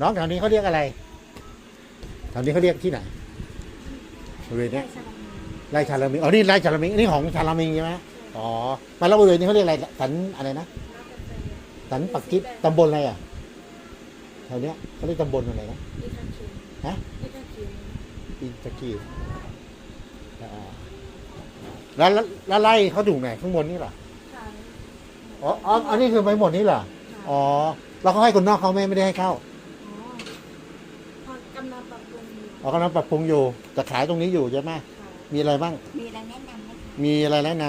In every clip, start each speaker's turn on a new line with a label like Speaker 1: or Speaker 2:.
Speaker 1: น้องแถวนี้เขาเรียกอะไรแถวนี้เขาเรียกที่ไหนบริเวณเนี้ยไร่ชาลามิงอ๋อนี่ไร่ชาลามิงอันนี่ของชาลามิงใช่ไหมอ๋อมาแล้วบริเวณนี้เขาเรียกอะไรสันอะไรนะสันปักกิ๊บตำบลอะไรอะแถวเนี้ยเขาเรียกตำบลอะไรนะฮะอินตะกี้อ่า แล้วแล้วแล้วไล่เขาถูกไหนข้างบนนี่เหรออ๋ออ๋ออันนี้คือไปหมดนี่เหรออ๋อแล้วเขาให้คนนอกเขาไม่ไม่ได้ให้เข้า
Speaker 2: กำลังปรับปรุงอยู่
Speaker 1: อ๋อกำลังปรับปรุงอยู่จะขายตรงนี้อยู่ใช่ไหม
Speaker 2: ค่ะ
Speaker 1: มีอะไรบ้าง
Speaker 2: มีอะไรแนะนำไหมคะ
Speaker 1: มีอะไรแนะน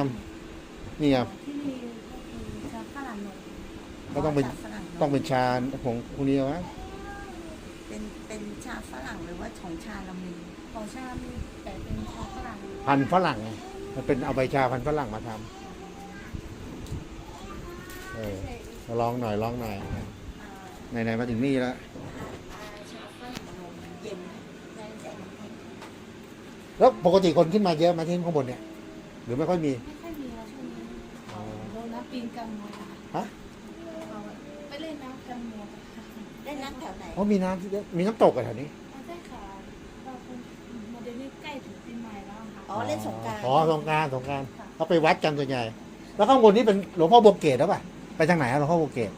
Speaker 1: ำนี่ครับ
Speaker 2: ที่นี่ก็คือชาฝรั่งนม
Speaker 1: ก็ต้องเป็น
Speaker 2: ชาฝรั่งนม
Speaker 1: ต้องเป็นชาของคุณนี้วะ
Speaker 2: เป็นเป็นชาฝรั่งหรือว่าของชาละมีของชาละมีแต่เป็นชาฝรั่ง
Speaker 1: พันธุ์ฝรั่งไง มันเป็นเอาใบชาพันธุ์ฝรั่งมาทำเออมาลองหน่อยลองหน่อย
Speaker 2: อ่า
Speaker 1: ไหนๆมาถึงนี่แล้ว
Speaker 2: ชาฝรั่งนมเย็นได้แต่ไม่ค่อย
Speaker 1: แล้วปกติคนขึ้นมาเยอะไหมาที่ข้างบนเนี่ย หรือไม่ค่อยมี
Speaker 2: ไม่ค่อยมีแล้วช่วงนี้
Speaker 1: อ๋อ
Speaker 2: โดนน้ำปีนกันหมดอะ
Speaker 1: ฮะ
Speaker 2: เอาไปเล่นน้ำกันหมดอะค่ะเล่นน้ำแถวไหน
Speaker 1: เพราะมีน้ำที่มีน้ำตกอะแถวนี้
Speaker 2: อ๋อเล่น
Speaker 3: สงกรานต์
Speaker 1: อ๋อสงกรารสงกราร
Speaker 2: ค่ะ
Speaker 1: เขาไปวัดกันส่วนใหญ่ แล้วข้างบนนี้เป็นหลวงพ่อโบวเกตหรือเปล่าไปทางไหนอะหลวงพ่อโบวเกต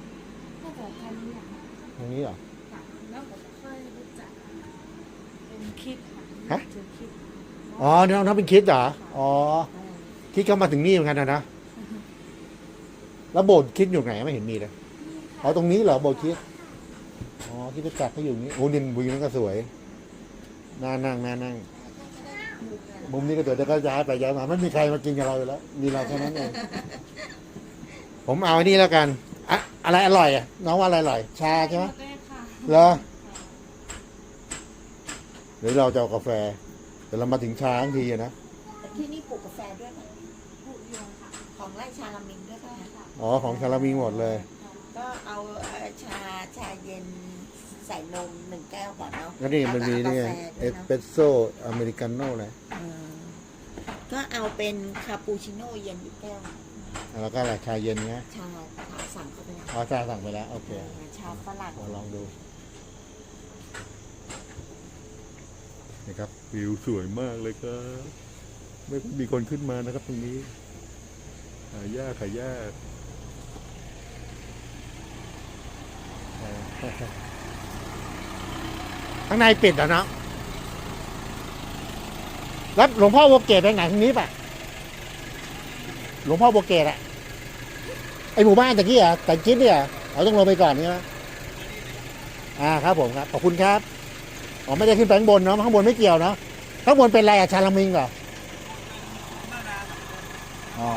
Speaker 2: น่าจะทางนี้อะค่ะ
Speaker 1: ทางนี้เหรอ
Speaker 2: ค่ะแล้วผมก็ค่อยรู้จักเป็นคลิปค่ะ
Speaker 1: ฮะ
Speaker 2: ถือคลิป
Speaker 1: อ๋อน้องน้องเป็นคริดเหรออ๋อคริดเข้ามาถึงนี่เหมือนกันนะนะแล้วโบสถ์คริดอยู่ไหนไม่เห็นมีเลยอ๋อตรงนี้เหรอโบสถ์คริดอ๋อคริดจักรเขาอยู่นี่โอ้ดินบุยนั่นก็สวยน่านั่งน่านั่ง มุมนี้ก็สวยแต่ก็ย้ายไปย้ายมาไม่มีใครมากินกับเราอยู่แล้ว มีเราแค่นั้นเองผมเอาอันนี้แล้วกันอะอะไรอร่อยอะน้องว่าอะไรอร่อย ชาใช่ไหม
Speaker 2: หมดเลยค่ะ
Speaker 1: เหรอเดี๋ยวเราจะเอากาแฟแต่เรามาถึงชาทั้งทีอะนะ
Speaker 3: แต่ที่นี่ปลูกกาแฟด้วยนะ
Speaker 2: ผู้ยงค่ะ
Speaker 3: ของไร่ชาลามิงด้วย
Speaker 2: ใช่
Speaker 3: นะ
Speaker 2: ค่ะ
Speaker 1: อ๋อของชาลามีหมดเลย
Speaker 3: ก็เอาเอ่อชาชาเย็น ใส่นมหนึ่งแก้วก่อนเนาะ
Speaker 1: แล้วนี่มันมี
Speaker 3: แล้ว
Speaker 1: นี่
Speaker 3: ก็
Speaker 1: ไง
Speaker 3: กาแฟ
Speaker 1: เอ
Speaker 3: ด้วย
Speaker 1: ส
Speaker 3: นะ
Speaker 1: เปรสโซ่อเมริกาโน่เลย
Speaker 3: เออก็เอาเป็นคาปูชิโน่เย็นอีกแก้ว
Speaker 1: แล้วก็อะไรชาเย็นเนี้ย
Speaker 3: ชาชาสั่งเข้าไปแล้ว
Speaker 1: อ๋อชาสั่งไปแล้วโอเค
Speaker 3: เออชาฝรั่ง
Speaker 1: มาลองดูนี่ครับวิวสวยมากเลยครับ ไม่มีคนขึ้นมานะครับตรงนี้หายากหายาก ข้างในปิดเหรอเนาะแล้วหลวงพ่อโวเกตไปไหนทางนี้ป่ะ หลวงพ่อโวเกตอะไอหมู่บ้านตะกี้อะแต่คิดเนี่ยเราต้องลงไปก่อนใช่ไหมอ่าครับผมครับ ขอบคุณครับ อ๋อไม่ได้ขึ้นไปข้างบนเนาะข้างบนไม่เกี่ยวเนาะข้างบนเป็นอะไรอะชาลามิงเหรออ๋อ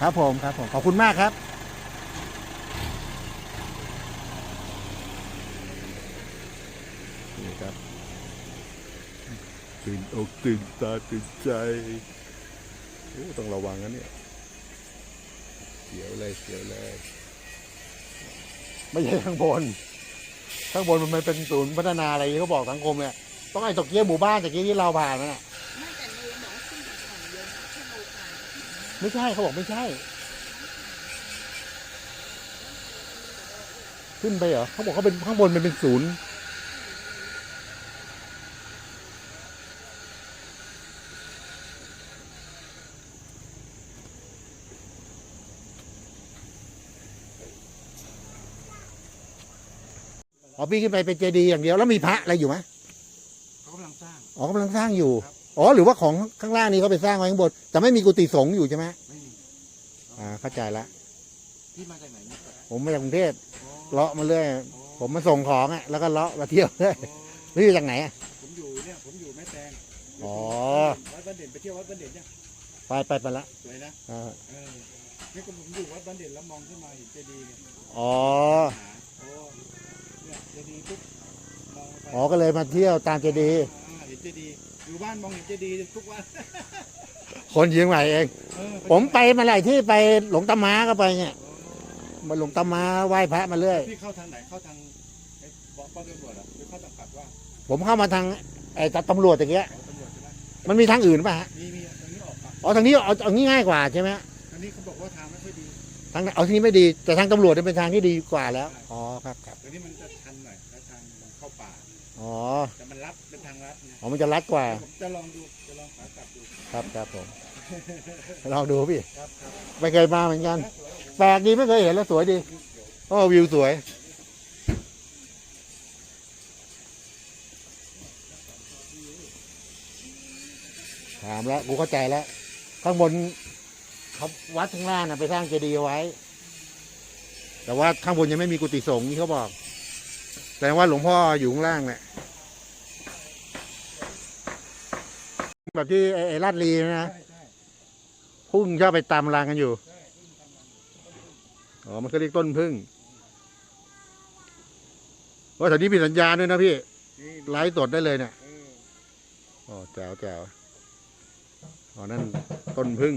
Speaker 1: ครับผมครับผม ขอบคุณมากครับ นี่ครับ ตื่นอกตื่นตาตื่นใจโอ้ต้องระวังนะเนี่ยเสียวเลยเสียวเลย ไม่ใช่ข้างบน ข้างบนมันเป็นศูนย์พัฒนาอะไรเขาบอกสังคมเนี่ยต้องไอ้ตกเกียหมู่บ้านตะกี้ที่เราผ่านนั่นน่ะ
Speaker 3: ไม่แหลกา
Speaker 1: ไม่ใช่เขาบอกไม่ใช่ ขึ้นไปเหรอเขาบอกเขาเป็นข้างบนมันเป็นศูนย์ อ๋อพี่ขึ้นไปเป็นเจดีย์อย่างเดียวแล้วมีพระอะไรอยู่ไหม
Speaker 4: เขากำลังสร้าง
Speaker 1: อ๋อกำลังสร้างอยู่
Speaker 4: ครับ
Speaker 1: อ๋อหรือว่าของข้างล่างนี้เขาไปสร้างไว้ข้างบนแต่ไม่มีกุฏิสงฆ์อยู่ใช่ไหม
Speaker 4: ไม่มี
Speaker 1: อ่าเข้าใจละ
Speaker 4: ที่มาจากไหนเนี่ย
Speaker 1: ผมมาจากกรุงเทพ
Speaker 4: โอ้
Speaker 1: เลาะมาเรื่อย
Speaker 4: โอ้
Speaker 1: ผมมาส่งของอะแล้วก็เลาะมาเที่ยวเรื่อย
Speaker 4: โอ้
Speaker 1: นี่อยู่จากไหนอะ
Speaker 4: ผมอยู่เนี่ยผมอยู่แม่แตง
Speaker 1: อ๋อ
Speaker 4: วัดบ้านเด่นไปเที่ยววัดบ้านเด่นยัง
Speaker 1: ไปไปไปละ
Speaker 4: สวยนะ
Speaker 1: อ่า
Speaker 4: เออนี่ก็ผมอยู่วัดบ้านเด่นแล้วมองขึ้นมาเห็นเจดีย์เนี่ย
Speaker 1: อ๋อ
Speaker 4: หาโอ้เนี่ยเจดีย์ปุ๊บมองไป
Speaker 1: อ๋อก็เลยมาเที่ยวตามเจดีย์
Speaker 4: อ่าเห็นเจดีย์อยู่บ้านมองเห็นเจดีย์ทุกวัน
Speaker 1: คนเชียงใหม่เอง
Speaker 4: เออ
Speaker 1: ผมไปมาหลายที่ไปหลวงตาม้าก็ไปเนี่ยมาหลวงตาม้าไหว้พระมาเรื่อย
Speaker 4: พี่เข้าทางไหนเข้าทางไอ้บอกป้อมตำรวจเหรอหรือเข้าทางปัดว่า
Speaker 1: ผมเข้ามาทางไอ้ตำรวจอย่างเงี้ย
Speaker 4: ของตำรวจใช่ไหม
Speaker 1: มันมีทางอื่นป่ะฮะ
Speaker 4: มีมีตรงนี้ออกปะ
Speaker 1: อ๋อทางนี้เอาเอางี้ง่ายกว่าใช่ไหม
Speaker 4: ตอนนี้เขาบอกว่าทางไม่ค่อยดี
Speaker 1: ทางเอาที่นี้ไม่ดีแต่ทางตำรวจเนี่ยเป็นทางที่ดีกว่าแล้วอ๋อครับครับ
Speaker 4: ตอนนี้มันจะ อ๋
Speaker 1: อ
Speaker 4: แต่มันรับเป็นทางลัดไง
Speaker 1: อ๋อ มันจะรัดกว่า
Speaker 4: ผมจะลองดูจะลองขากลับดู
Speaker 1: ครับครับผม ลองดูพี่
Speaker 4: ครับครับ
Speaker 1: ไม่เคยมาเหมือนกัน แปลกดีไม่เคยเห็นแล้วสวยดี โอ้วิวสวย ถามแล้วกูเข้าใจแล้ว ข้างบนเขาวัดข้างล่างนะไปสร้างเจดีย์เอาไว้ แต่ว่าข้างบนยังไม่มีกุฏิสงฆ์นี่เขาบอก แต่ว่าหลวงพ่ออยู่ข้างล่างแหละแบบที่ไอ้ไอ้ลาดลีนะ
Speaker 4: ใช่ใช่
Speaker 1: พึ่งชอบไปตามรางกันอยู่ อ๋อ มันก็เรียกต้นพึ่งว่าแถวนี้มีสัญญาณด้วยนะพี่
Speaker 4: นี่
Speaker 1: ไลฟ์สดได้เลยเนี่ย
Speaker 4: เออ
Speaker 1: อ๋อแจ๋วแจ๋วอ๋อ นั่นต้นพึ่ง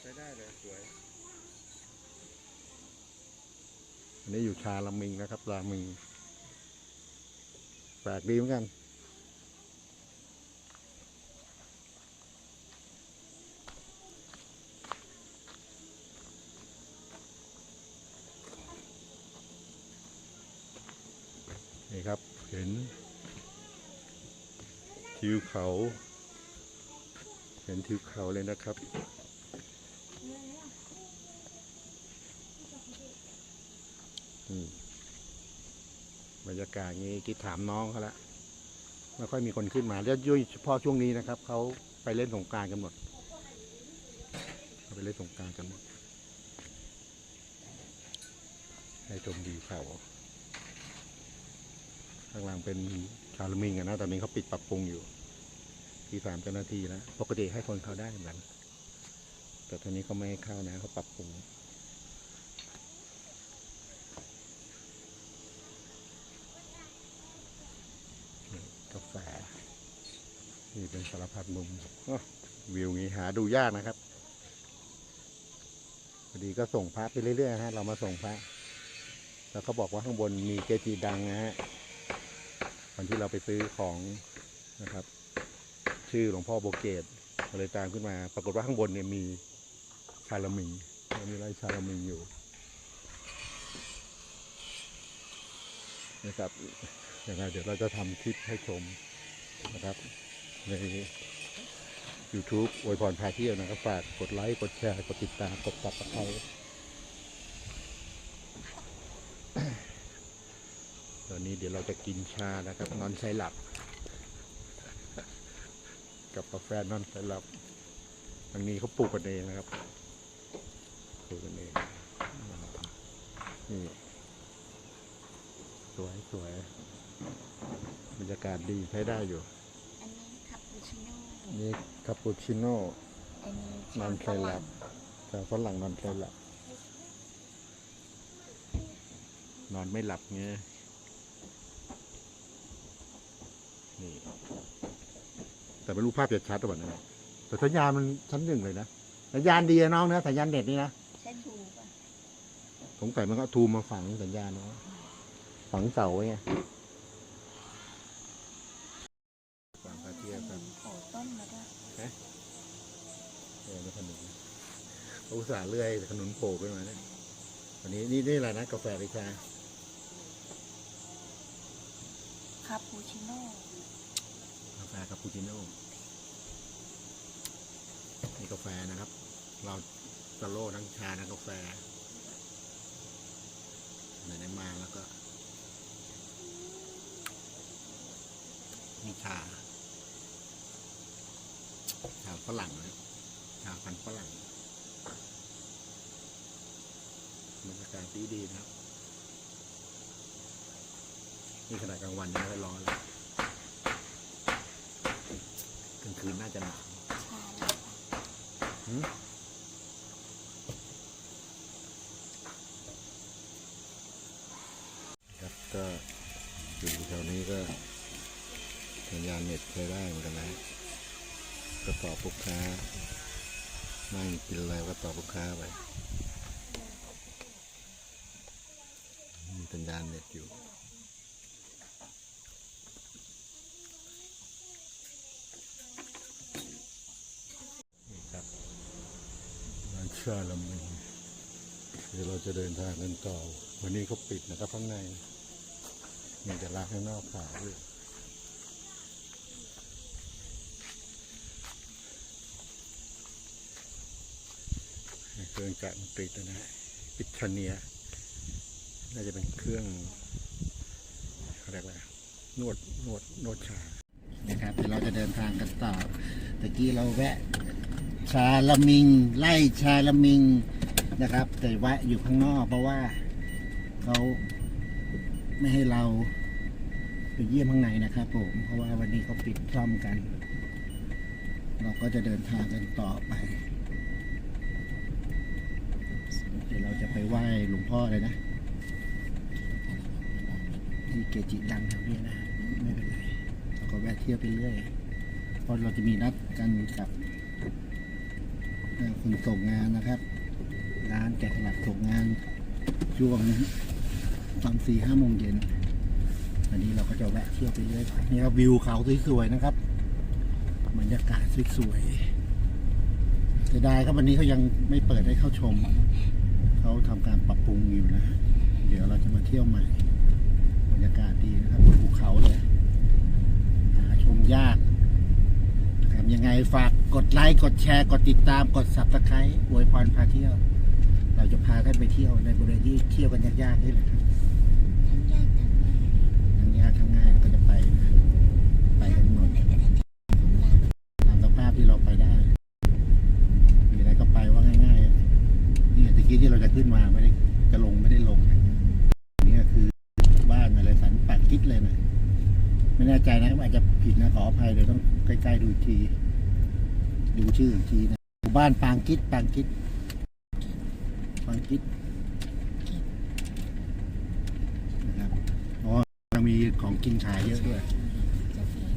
Speaker 4: ใช้ได้เลยสวย
Speaker 1: อั นี้อยู่ชาลามิงนะครับรามิงแปลกดีเหมือนกัน นี่ครับเห็นทิวเขา เห็นทิวเขาเลยนะครับ อืม บรรยากาศงี้กิดถามน้องเขาละไม่ค่อยมีคนขึ้นมาแล้วโดยเฉพาะช่วงนี้นะครับเขาไปเล่นสงกรารกันหมดไปเล่นสงกรารกันหมดให้ชมดีเขาข้างล่างเป็นชาลมิงอะนะตอนนี้เขาปิดปรับปรุงอยู่ที่สามเจ้าหน้าที่แล้วปกติให้คนเข้าได้เหมือนกันแต่ตอนนี้เขาไม่ให้เข้านะเขาปรับปรุง กาแฟ นี่ เป็นสารพัดมุมอ้อวิวงี้หาดูยากนะครับพอดีก็ส่งพระไปเรื่อยๆฮะเรามาส่งพระ แล้วก็บอกว่าข้างบนมีเกจิดังนะฮะวันที่เราไปซื้อของนะครับ ชื่อหลวงพ่อโบเกตเลยตามขึ้นมา ปรากฏว่าข้างบนเนี่ยมีชาลามิงมีไรชาลามิงอยู่นะครับยังไงเดี๋ยวเราจะทำคลิปให้ชมนะครับ ใน YouTube อวยพรพาเที่ยวนะครับ ฝากกดไลค์ กดแชร์ กดติดตาม กดตับตะไคร้ตอนนี้เดี๋ยวเราจะกินชานะครับ นอนใช้หลับ กับกาแฟนอนใช้หลับทางนี้เขาปลูกกันเองนะครับปลูกกันเองนี่สวยสวยบรรยากาศดีใช้ได้อยู่
Speaker 3: โน่
Speaker 1: นี่คาปูชิโน่
Speaker 3: อันนี้
Speaker 1: นอนใครหลับชาฝรั่งนอนใครหลับ นอนไม่หลับเงี้ยนี่ แต่ไม่รู้ภาพจะชัดหรือเปล่านะแต่สัญญาณมันชั้นหนึ่งเลยนะ สัญญาณดีอะน้องเนะสัญญาณเน็ตนี่นะ
Speaker 3: ใช่ถูกป่ะ
Speaker 1: สงสัยมันก็เอาทูมมาฝังสัญญาณเนาะฝังเสาไว้ไงฝังกระเทียมกัน
Speaker 3: โอ้ต้นแล้วก็
Speaker 1: เออไม่ขนุนอุตส่าห์เลื่อยขนุนโผล่ขึ้นมาเนี่ยวันนี้นี่นี่อะไรนะกาแฟหรือชา
Speaker 3: คาปูชิโน่
Speaker 1: กาแฟคาปูชิโน่นี่กาแฟนะครับ เราตะโล่ทั้งชาทั้งกาแฟไหนๆมาแล้วก็นี่ชา ชาฝรั่งนะชาพันธุ์ฝรั่งบรรยากาศดีดีๆนะครับ นี่ขนาดกลางวันยังไม่ร้อนเลยกลางคืนน่าจะหนาว
Speaker 3: ชาแล้ว
Speaker 1: หืมครับก็อยู่แถวนี้ก็สัญญาณเน็ตใช้ได้เหมือนกันนะ ก็ตอบลูกค้านั่งกินอะไรก็ตอบลูกค้าไปมีสัญญาณเน็ตอยู่นี่ครับร้านชาลมิงเดี๋ยวเราจะเดินทางกันต่อวันนี้เขาปิดนะครับข้างในมีแต่ร้านข้างนอกขายด้วย เครื่องจักรมันปิดแล้วนะฮะปิดชเนีย น่าจะเป็นเครื่องเขาเรียกอะไรนวดนวดนวดชา นะครับเดี๋ยวเราจะเดินทางกันต่อตะกี้เราแวะชาละมิง ไล่ชาละมิงนะครับ แต่แวะอยู่ข้างนอกเพราะว่าเขาไม่ให้เราไปเยี่ยมข้างในนะครับผมเพราะว่าวันนี้เขาปิดซ่อมกัน เราก็จะเดินทางกันต่อไปเดี๋ยวเรา จะไปไหว้หลวงพ่อเลยนะที่เกจิดังแถวนี้นะไม่เป็นไรเราก็แวะเที่ยวไปเรื่อยเพราะเราจะมีนัดกันกับเอ่อคนส่งงานนะครับ ร้านแกะสลักส่งงานช่วงตอนสี่ห้าโมงเย็นวันนี้เราก็จะแวะเที่ยวไปเรื่อยนี่ครับวิวเขาสวยๆนะครับบรรยากาศสวยๆเสียดายครับวันนี้เขายังไม่เปิดให้เข้าชม เขาทำการปรับปรุงอยู่นะ เดี๋ยวเราจะมาเที่ยวใหม่บรรยากาศดีนะครับบนภูเขาเลยหาชมยากนะครับยังไงฝากกดไลค์กดแชร์กดติดตามกดซับสไครต์อวยพรพาเที่ยว เราจะพาท่านไปเที่ยวในบริเวณที่เที่ยวกันยากๆนี่แหละครับ
Speaker 3: ทั้งยากทั้งง่าย
Speaker 1: ทั้งยากทั้งง่ายเราก็จะไปนะไปกันหมดตามสภาพที่เราไปได้ มีอะไรก็ไปว่าง่ายๆอะนี่ตะ กี้ที่เราจะขึ้นมาไม่ได้จะลงไม่ได้ลงนะนี่ก็คือบ้านอะไรสันปักกิ๊ดเลยนะไม่แน่ใจนะอาจจะผิดนะขออภัยเดี๋ยวต้องใกล้ๆดูอีกที ดูชื่ออีกทีนะบ้านปางกิ๊ดปางกิ๊ดปางกิ๊ดนะครับอ๋อยังมีของกินขายเยอะด้วย